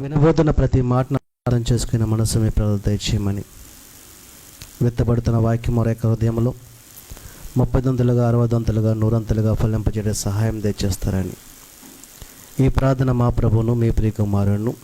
వినబోతున్న ప్రతి మాటను అర్థం చేసుకునే మనసు మీ ప్రజలు దయచేయమని. విత్తబడుతున్న వాక్యం మరొక హృదయంలో ముప్పై దొంతులుగా అరవై దొంతులుగా నూరంతులుగా ఫలింపజేయడం సహాయం దయచేస్తారని. ఈ ప్రార్థన మా ప్రభువును మీ ప్రియకుమారును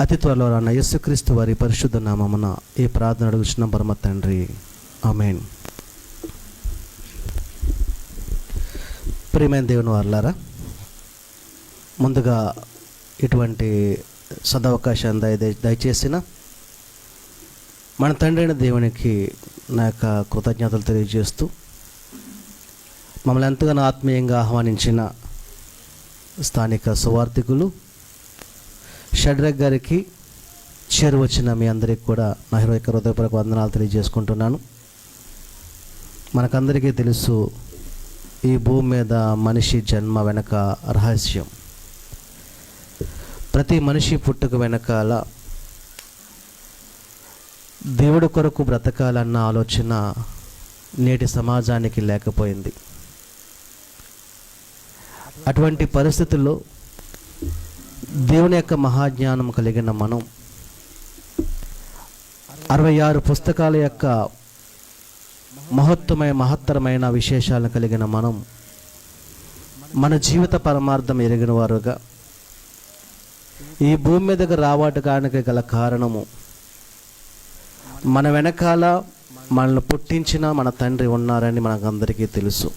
అతి త్వరలో రాన్న యేసుక్రీస్తు వారి పరిశుద్ధ నామమున ఈ ప్రార్థన అడుగుచున్న. పరమ తండ్రి. ఆమెన్. ప్రియమైన దేవుని వర్లారా ముందుగా ఇటువంటి సదవకాశాన్ని దయ దయ- దయచేసిన మన తండ్రి అయిన దేవునికి నా యొక్క కృతజ్ఞతలు తెలియజేస్తూ మమ్మల్ని ఎంతగానో ఆత్మీయంగా ఆహ్వానించిన స్థానిక సువార్థికులు షడ్రగ్ గారికి చేరువచ్చిన మీ అందరికీ కూడా నా హృదయ హృదయపూర్వక వందనాలు తెలియజేసుకుంటున్నాను. మనకందరికీ తెలుసు ఈ భూమి మీద మనిషి జన్మ వెనక రహస్యం. ప్రతి మనిషి పుట్టుక వెనకాల దేవుడి కొరకు బ్రతకాలన్న ఆలోచన నేటి సమాజానికి లేకపోయింది. అటువంటి పరిస్థితుల్లో దేవుని యొక్క మహాజ్ఞానం కలిగిన మనం అరవై ఆరు పుస్తకాల యొక్క మహత్వమైన మహత్తరమైన విశేషాలను కలిగిన మనం మన జీవిత పరమార్థం ఎరిగిన వారుగా ఈ భూమి మీదకి రావటానికి గల కారణము. మన వెనకాల మనల్ని పుట్టించిన మన తండ్రి ఉన్నారని మనకందరికీ తెలుసు.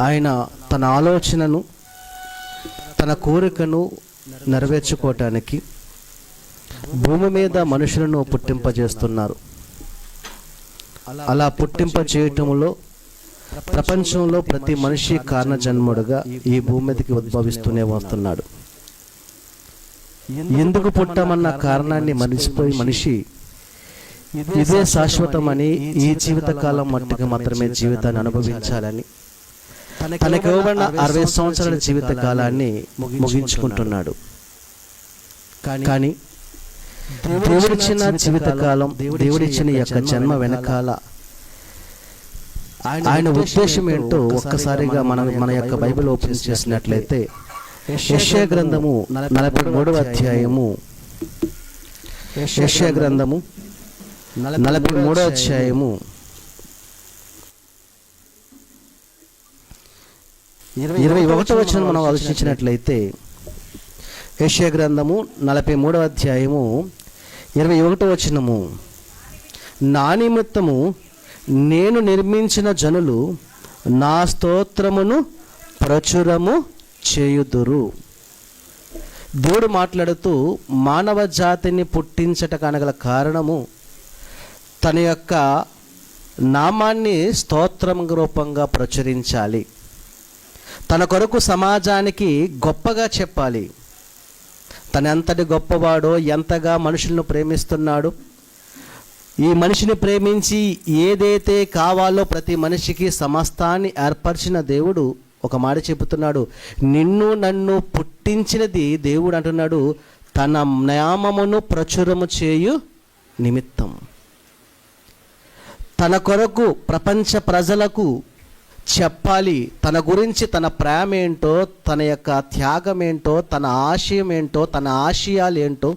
ఆయన తన ఆలోచనను తన కోరికను నెరవేర్చుకోవటానికి భూమి మీద మనుషులను పుట్టింపజేస్తున్నారు. అలా పుట్టింప చేయటంలో ప్రపంచంలో ప్రతి మనిషి కారణ జన్ముడుగా ఈ భూమి మీదకి ఉద్భవిస్తూనే వస్తున్నాడు. ఎందుకు పుట్టామన్న కారణాన్ని మనిషిపోయి మనిషి ఇదే శాశ్వతమని ఈ జీవితకాలం మట్టుకు మాత్రమే జీవితాన్ని అనుభవించాలని తనకి ఇవ్వబడిన అరవై సంవత్సరాల జీవిత కాలాన్ని ముగించుకుంటున్నాడు కానీ దేవుడిచ్చిన జీవితకాలం దేవుడిచ్చిన యొక్క జన్మ వెనకాల ఆయన ఉద్దేశం ఏంటో ఒక్కసారిగా మనం మన యొక్క బైబిల్ ఓపెన్ చేసినట్లయితే యెషయా గ్రంథము నలభై మూడవ అధ్యాయము యెషయా గ్రంథము నలభై మూడవ అధ్యాయము ఇరవై ఒకటో వచ్చిన మనం ఆలోచించినట్లయితే యెషయా గ్రంథము నలభై మూడవ అధ్యాయము ఇరవై ఒకటో వచనము నా నిమిత్తము నేను నిర్మించిన జనులు నా స్తోత్రమును ప్రచురము చేయుదురు. దేవుడు మాట్లాడుతూ మానవ జాతిని పుట్టించట కనగల కారణము తన యొక్క నామాన్ని స్తోత్రం రూపంగా ప్రచురించాలి. తన కొరకు సమాజానికి గొప్పగా చెప్పాలి. తన ఎంతటి గొప్పవాడో ఎంతగా మనుషులను ప్రేమిస్తున్నాడు ఈ మనిషిని ప్రేమించి ఏదైతే కావాలో ప్రతి మనిషికి సమస్తాన్ని ఏర్పరిచిన దేవుడు ఒక మాట చెబుతున్నాడు. నిన్ను నన్ను పుట్టించినది దేవుడు అంటున్నాడు. తన నామమును ప్రచురము చేయు నిమిత్తం. తన కొరకు ప్రపంచ ప్రజలకు చెప్పాలి. తన గురించి తన ప్రేమ ఏంటో తన యొక్క త్యాగం ఏంటో తన ఆశయం ఏంటో తన ఆశయాలు ఏంటో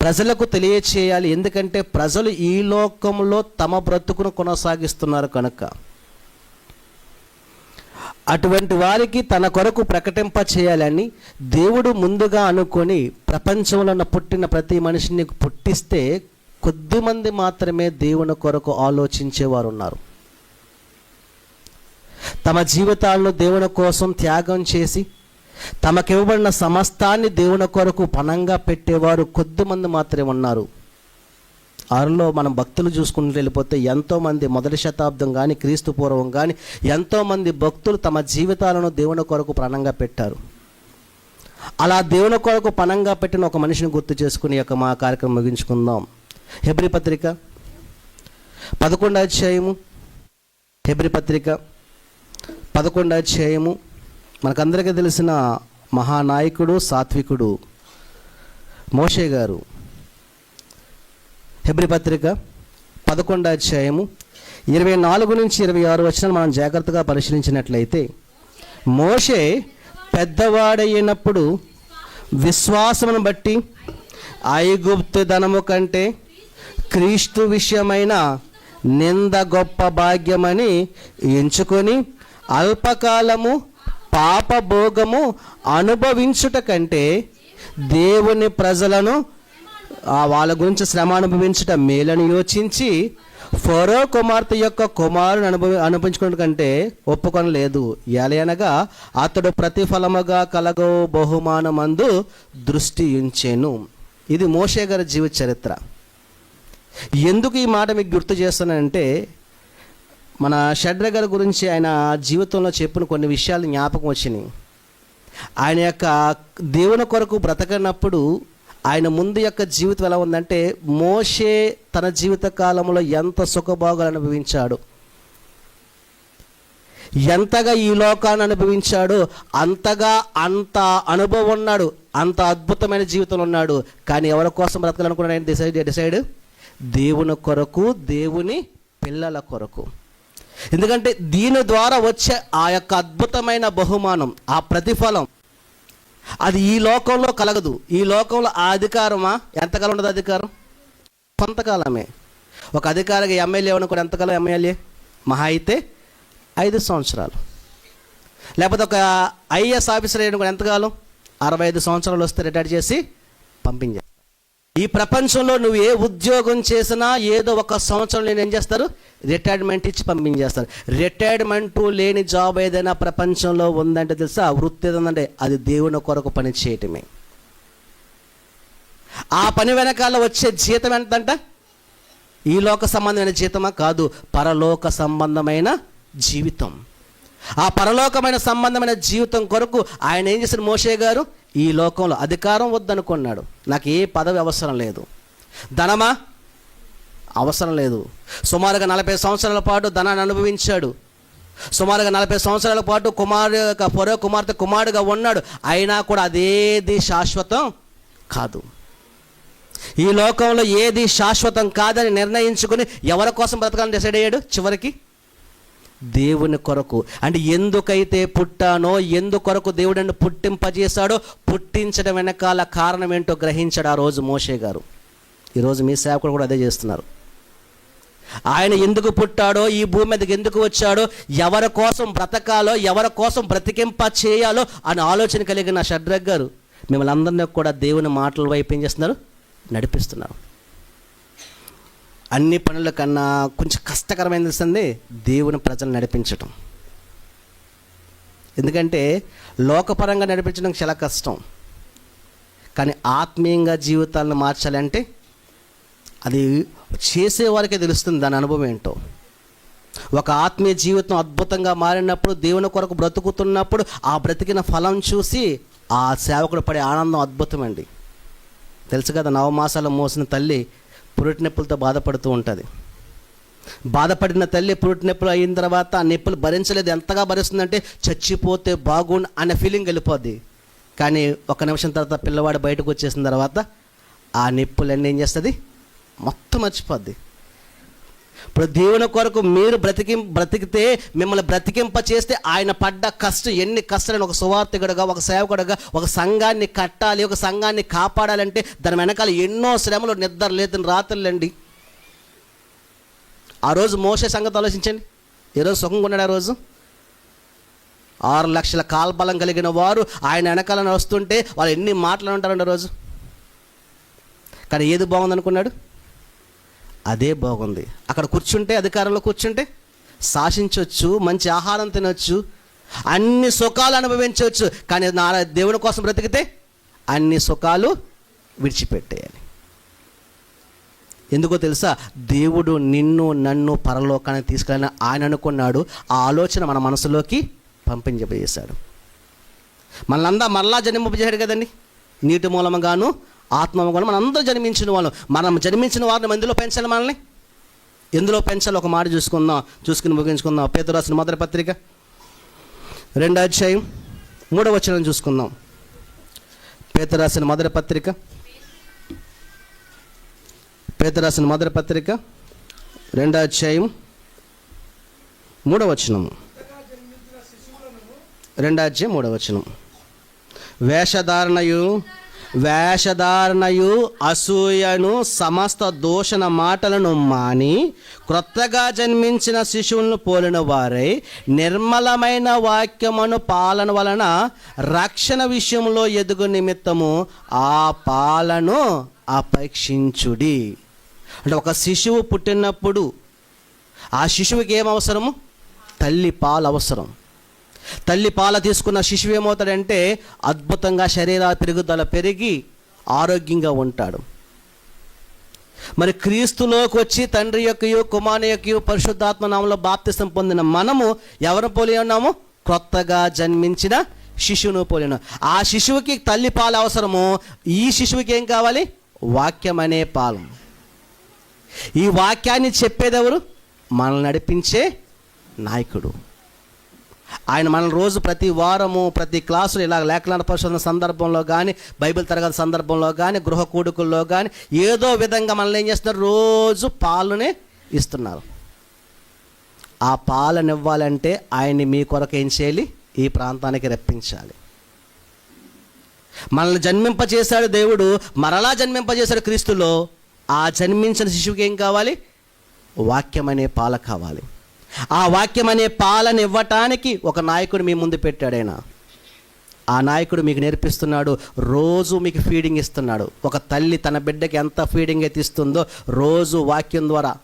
ప్రజలకు తెలియచేయాలి. ఎందుకంటే ప్రజలు ఈ లోకంలో తమ బ్రతుకును కొనసాగిస్తున్నారు కనుక. అటువంటి వారికి తన కొరకు ప్రకటింప చేయాలని దేవుడు ముందుగా అనుకొని ప్రపంచంలో పుట్టిన ప్రతి మనిషిని పుట్టిస్తే కొద్దిమంది మాత్రమే దేవుని కొరకు ఆలోచించేవారు ఉన్నారు. తమ జీవితాలను దేవుని కోసం త్యాగం చేసి తమకివ్వబడిన సమస్తాన్ని దేవుని కొరకు పణంగా పెట్టేవారు కొద్దిమంది మాత్రమే ఉన్నారు. ఆరులో మనం భక్తులు చూసుకుంటూ వెళ్ళిపోతే ఎంతోమంది మొదటి శతాబ్దం కానీ క్రీస్తు పూర్వం కానీ ఎంతోమంది భక్తులు తమ జీవితాలను దేవుని కొరకు పణంగా పెట్టారు. అలా దేవుని కొరకు పణంగా పెట్టిన ఒక మనిషిని గుర్తు చేసుకుని యొక్క మా కార్యక్రమం ముగించుకుందాం. హెబ్రి పత్రిక పదకొండు అధ్యాయము. హెబ్రి పత్రిక పదకొండు అధ్యాయము మనకందరికీ తెలిసిన మహానాయకుడు సాత్వికుడు మోషే గారు. హెబ్రి పత్రిక పదకొండు అధ్యాయము ఇరవై నాలుగు నుంచి ఇరవై ఆరు వచ్చిన మనం జాగ్రత్తగా పరిశీలించినట్లయితే మోషే పెద్దవాడైనప్పుడు విశ్వాసమును బట్టి ఐగుప్తు ధనము కంటే క్రీస్తు విషయమైన నింద గొప్ప భాగ్యమని ఎంచుకొని అల్పకాలము పాపభోగము అనుభవించుట కంటే దేవుని ప్రజలను ఆ వాళ్ళ గురించి శ్రమ అనుభవించుట మేలని యోచించి ఫరో కుమార్తె యొక్క కుమారుని అనుభవి అనుభవించుకున్న కంటే ఒప్పుకొనలేదు. ఎలయనగా అతడు ప్రతిఫలముగా కలగో బహుమానమందు దృష్టి ఉంచెను ఇది మోషే గారి జీవిత చరిత్ర. ఎందుకు ఈ మాట మీకు గుర్తు చేస్తానంటే మన షడ్ర గారి గురించి ఆయన జీవితంలో చెప్పిన కొన్ని విషయాలు జ్ఞాపకం వచ్చినాయి. ఆయన యొక్క దేవుని కొరకు బ్రతకనప్పుడు ఆయన ముందు యొక్క జీవితం ఎలా ఉందంటే మోషే తన జీవిత కాలంలో ఎంత సుఖభోగాలు అనుభవించాడు. ఎంతగా ఈ లోకాన్ని అనుభవించాడో అంతగా అంత అనుభవం ఉన్నాడు అంత అద్భుతమైన జీవితంలో ఉన్నాడు. కానీ ఎవరి కోసం బ్రతకాలనుకున్నాడు ఆయన? డిసైడ్ డిసైడ్ దేవుని కొరకు దేవుని పిల్లల కొరకు. ఎందుకంటే దీని ద్వారా వచ్చే ఆ యొక్క అద్భుతమైన బహుమానం ఆ ప్రతిఫలం అది ఈ లోకంలో కలగదు. ఈ లోకంలో ఆ అధికారమా? ఎంతకాలం ఉండదు అధికారం? కొంతకాలమే. ఒక అధికారిగా ఎమ్మెల్యే అనుకోండి ఎంతకాలం ఎమ్మెల్యే? మహా అయితే ఐదు సంవత్సరాలు. లేకపోతే ఒక ఐఏఎస్ ఆఫీసర్ కూడా ఎంతకాలం? అరవై ఐదు సంవత్సరాలు వస్తే రిటైర్ చేసి పంపించారు ఈ ప్రపంచంలో నువ్వు ఏ ఉద్యోగం చేసినా ఏదో ఒక సంవత్సరం నేను ఏం చేస్తారు? రిటైర్మెంట్ ఇచ్చి పంపించేస్తారు. రిటైర్మెంట్ లేని జాబ్ ఏదైనా ప్రపంచంలో ఉందంటే తెలుసా? ఆ వృత్తి ఏదంటే అది దేవుని కొరకు పని చేయటమే. ఆ పని వెనకాల వచ్చే జీతం ఎంతంట? ఈ లోక సంబంధమైన జీతమా? కాదు పరలోక సంబంధమైన జీవితం. ఆ పరలోకమైన సంబంధమైన జీవితం కొరకు ఆయన ఏం చేశారు మోషే గారు ఈ లోకంలో అధికారం వద్దనుకున్నాడు. నాకు ఏ పదవి అవసరం లేదు. ధనమా? అవసరం లేదు. సుమారుగా నలభై సంవత్సరాల పాటు ధనాన్ని అనుభవించాడు. సుమారుగా నలభై సంవత్సరాల పాటు కుమారు పొరో కుమార్తె కుమారుడుగా ఉన్నాడు. అయినా కూడా అదేది శాశ్వతం కాదు. ఈ లోకంలో ఏది శాశ్వతం కాదని నిర్ణయించుకుని ఎవరి కోసం బ్రతకాలని డిసైడ్ అయ్యాడు? చివరికి దేవుని కొరకు. అంటే ఎందుకైతే పుట్టానో ఎందు ఎందుకొరకు దేవుడిని పుట్టింపజేశాడో పుట్టించడం వెనకాల కారణం ఏంటో గ్రహించాడు ఆ రోజు మోషే గారు. ఈరోజు మీ సేవకుడు కూడా అదే చేస్తున్నారు. ఆయన ఎందుకు పుట్టాడో ఈ భూమి మీదకి ఎందుకు వచ్చాడో ఎవరి కోసం బ్రతకాలో ఎవరి కోసం బ్రతికింప చేయాలో అని ఆలోచన కలిగిన షడ్రగ్ గారు మిమ్మల్ని అందరినీ కూడా దేవుని మాటల వైపు ఏం చేస్తున్నారు? నడిపిస్తున్నారు. అన్ని పనుల కన్నా కొంచెం కష్టకరమైన తెలుస్తుంది దేవుని ప్రజలు నడిపించటం. ఎందుకంటే లోకపరంగా నడిపించడం చాలా కష్టం. కానీ ఆత్మీయంగా జీవితాలను మార్చాలంటే అది చేసేవారికే తెలుస్తుంది దాని అనుభవం ఏంటో. ఒక ఆత్మీయ జీవితం అద్భుతంగా మారినప్పుడు దేవుని కొరకు బ్రతుకుతున్నప్పుడు ఆ బ్రతికిన ఫలం చూసి ఆ సేవకుడు పడే ఆనందం అద్భుతమండి. తెలుసు కదా నవమాసాలు మోసిన తల్లి పురుటి నొప్పులతో బాధపడుతూ ఉంటుంది. బాధపడిన తల్లి పురుటి నొప్పులు అయిన తర్వాత ఆ నొప్పులు భరించలేదు. ఎంతగా భరిస్తుందంటే చచ్చిపోతే బాగుండు అనే ఫీలింగ్ వెళ్ళిపోద్ది. కానీ ఒక నిమిషం తర్వాత పిల్లవాడు బయటకు వచ్చేసిన తర్వాత ఆ నొప్పులన్నీ ఏం చేస్తుంది? మొత్తం మర్చిపోద్ది. ఇప్పుడు దేవుని కొరకు మీరు బ్రతికి బ్రతికితే మిమ్మల్ని బ్రతికింప చేస్తే ఆయన పడ్డ కష్టం ఎన్ని కష్టాలను ఒక సువార్థకుడుగా ఒక సేవకుడుగా ఒక సంఘాన్ని కట్టాలి ఒక సంఘాన్ని కాపాడాలంటే దాని వెనకాల ఎన్నో శ్రమలు నిద్ర లేదని రాత్రులండి ఆ రోజు మోసే సంగతి ఆలోచించండి. ఈరోజు సుఖంగా ఉన్నాడు ఆ రోజు? ఆరు లక్షల కాల్బలం కలిగిన వారు ఆయన వెనకాల వస్తుంటే వాళ్ళు ఎన్ని మాటలు ఉంటారండి ఆ రోజు? కానీ ఏది బాగుందనుకున్నాడు? అదే బాగుంది. అక్కడ కూర్చుంటే అధికారంలో కూర్చుంటే శాసించవచ్చు మంచి ఆహారం తినొచ్చు అన్ని సుఖాలు అనుభవించవచ్చు కానీ నా దేవుని కోసం బ్రతికితే అన్ని సుఖాలు విడిచిపెట్టేయాలి. ఎందుకో తెలుసా? దేవుడు నిన్ను నన్ను పరలోకానికి తీసుకెళ్ళని ఆయన అనుకున్నాడు. ఆ ఆలోచన మన మనసులోకి పంపించబోయేశాడు. మనందా మరలా జన్మింపజేశాడు కదండి. నీటి మూలముగాను ఆత్మ కూడా మనం అందరూ జన్మించిన వాళ్ళు. మనం జన్మించిన వారిని ఎందులో పెంచాలి మనల్ని? ఎందులో పెంచాలి? ఒక మాట చూసుకుందాం. చూసుకుని ముగించుకుందాం. పేద రాసిన మొదటి పత్రిక. రెండో అధ్యాయం. మూడవ వచనం చూసుకుందాం. పేద రాసిన మొదటి పత్రిక. పేద రాసిన మొదటి పత్రిక. రెండో అధ్యాయం. మూడవ వచనం. రెండో అధ్యాయం మూడవ వచనం. వేషధారణయు వేషధారణయు అసూయను సమస్త దూషణ మాటలను మాని క్రొత్తగా జన్మించిన శిశువులను పోలిన వారై నిర్మలమైన వాక్యమును పాలన వలన రక్షణ విషయంలో ఎదుగు నిమిత్తము ఆ పాలను అపేక్షించుడి. అంటే ఒక శిశువు పుట్టినప్పుడు ఆ శిశువుకి ఏం అవసరము తల్లి పాలు అవసరం తల్లి పాల తీసుకున్న శిశువు ఏమవుతాడంటే అద్భుతంగా శరీర పెరుగుదల పెరిగి ఆరోగ్యంగా ఉంటాడు. మరి క్రీస్తులోకి వచ్చి తండ్రి యొక్కయు కుమారుని యొక్కయు పరిశుద్ధాత్మ నామంలో బాప్తిసం పొందిన మనము ఎవరు పోలి ఉన్నాము? కొత్తగా జన్మించిన శిశువును పోలి ఆ శిశువుకి తల్లి పాలు అవసరము ఈ శిశువుకి ఏం కావాలి? వాక్యం అనే పాలు ఈ వాక్యాన్ని చెప్పేదెవరు? మనల్ని నడిపించే నాయకుడు. ఆయన మన రోజు ప్రతి వారము ప్రతి క్లాసులు ఇలా లేఖనాల పరిశోధన సందర్భంలో కానీ బైబిల్ తరగతి సందర్భంలో కానీ గృహ కూడుకుల్లో కానీ ఏదో విధంగా మనల్ని ఏం చేస్తున్నారు? రోజు పాలునే ఇస్తున్నారు. ఆ పాలను ఇవ్వాలంటే ఆయన్ని మీ కొరకు ఏం చేయాలి? ఈ ప్రాంతానికి రప్పించాలి. మనల్ని జన్మింపజేశాడు దేవుడు మరలా జన్మింపజేశాడు క్రీస్తులో ఆ జన్మించిన శిశువుకి ఏం కావాలి? వాక్యమనే పాల కావాలి. ఆ వాక్యం అనే పాలన ఇవ్వటానికి ఒక నాయకుడు మీ ముందు పెట్టాడు ఆయన ఆ నాయకుడు మీకు నేర్పిస్తున్నాడు రోజు మీకు ఫీడింగ్ ఇస్తున్నాడు. ఒక తల్లి తన బిడ్డకి ఎంత ఫీడింగ్ అయితే ఇస్తుందో రోజు వాక్యం ద్వారా.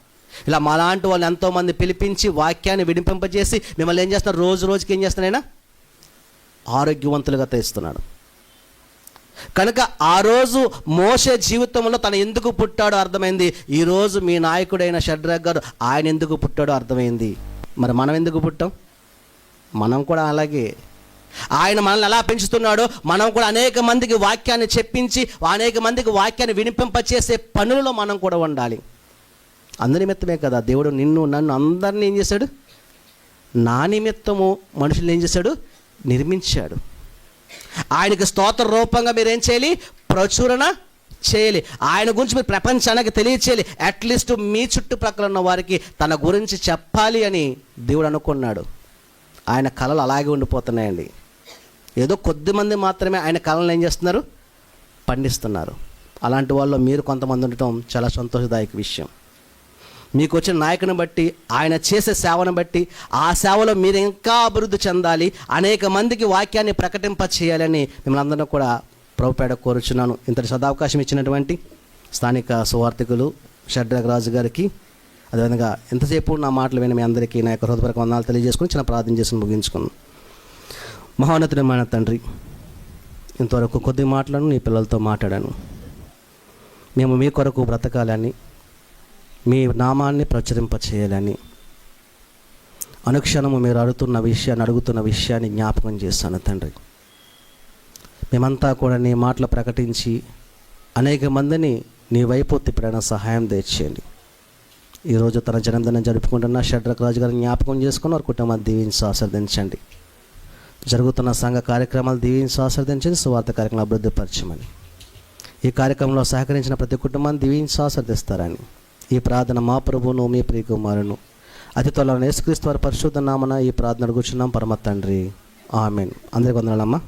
ఇలా మాలాంటి వాళ్ళు ఎంతోమంది పిలిపించి వాక్యాన్ని విడిపింపజేసి మిమ్మల్ని ఏం చేస్తున్నారు? రోజు రోజుకి ఏం చేస్తున్నాయినా ఆరోగ్యవంతులుగా తెస్తున్నాడు. కనుక ఆ రోజు మోసే జీవితంలో తను ఎందుకు పుట్టాడో అర్థమైంది. ఈరోజు మీ నాయకుడైన షడ్రగ్ గారు ఆయన ఎందుకు పుట్టాడో అర్థమైంది. మరి మనం ఎందుకు పుట్టాం? మనం కూడా అలాగే. ఆయన మనల్ని ఎలా పెంచుతున్నాడో మనం కూడా అనేక మందికి వాక్యాన్ని చెప్పించి అనేక మందికి వాక్యాన్ని వినిపింపచేసే పనులలో మనం కూడా ఉండాలి. అందు నిమిత్తమే కదా దేవుడు నిన్ను నన్ను అందరినీ ఏం చేశాడు? నా నిమిత్తము మనుషుల్ని ఏం చేశాడు? నిర్మించాడు. ఆయనకి స్తోత్ర రూపంగా మీరు ఏం చేయాలి? ప్రచురణ చేయాలి. ఆయన గురించి మీరు ప్రపంచానికి తెలియచేయాలి. అట్లీస్ట్ మీ చుట్టుప్రక్కల ఉన్న వారికి తన గురించి చెప్పాలి అని దేవుడు అనుకున్నాడు. ఆయన కళలు అలాగే ఉండిపోతున్నాయండి. ఏదో కొద్ది మంది మాత్రమే ఆయన కళలను ఏం చేస్తున్నారు? పండిస్తున్నారు. అలాంటి వాళ్ళు మీరు కొంతమంది ఉండటం చాలా సంతోషదాయక విషయం. మీకు వచ్చిన నాయకుని బట్టి ఆయన చేసే సేవను బట్టి ఆ సేవలో మీరు ఇంకా అభివృద్ధి చెందాలి అనేక మందికి వాక్యాన్ని ప్రకటింప చేయాలని మిమ్మల్ని అందరినీ కూడా ప్రభుపేట కోరుచున్నాను. ఇంతటి సదావకాశం ఇచ్చినటువంటి స్థానిక సువార్థికులు షడ్రగ్ రాజు గారికి అదేవిధంగా ఎంతసేపు నా మాటలు విని మీ అందరికీ నా యొక్క హృదయపూర్వక వందనాలు తెలియజేసుకుని చిన్న ప్రార్థన చేసి ముగించుకున్నాను మహోన్నతుడమైన తండ్రి ఇంతవరకు కొద్ది మాటలను నీ పిల్లలతో మాట్లాడాను. మేము మీ కొరకు బ్రతకాలని మీ నామాన్ని ప్రచురింప చేయాలని అనుక్షణము మీరు అడుగుతున్న విషయాన్ని అడుగుతున్న విషయాన్ని జ్ఞాపకం చేస్తాను తండ్రి. మేమంతా కూడా నీ మాటలు ప్రకటించి అనేక మందిని నీ వైపు తిప్పడానికి సహాయం తెచ్చేయండి ఈరోజు తన జన్మదినం జరుపుకుంటున్న షడ్రక్ రాజు గారిని జ్ఞాపకం చేసుకుని వారి కుటుంబాన్ని దీవించి ఆస్వాదించండి జరుగుతున్న సంఘ కార్యక్రమాలు దీవించి ఆస్వాదించండి సువార్త కార్యక్రమం అభివృద్ధిపరచమని ఈ కార్యక్రమంలో సహకరించిన ప్రతి కుటుంబాన్ని దీవించి ఆస్వాదిస్తారని ఈ ప్రార్థన మా ప్రభువును మీ ప్రియకుమారును. అతి త్వరలో నేసుక్రీస్తు వారి పరిశుద్ధ నామన ఈ ప్రార్థన కూర్చున్నాం పరమ తండ్రి. ఆమెన్. అందరికి వందనాలమ్మా.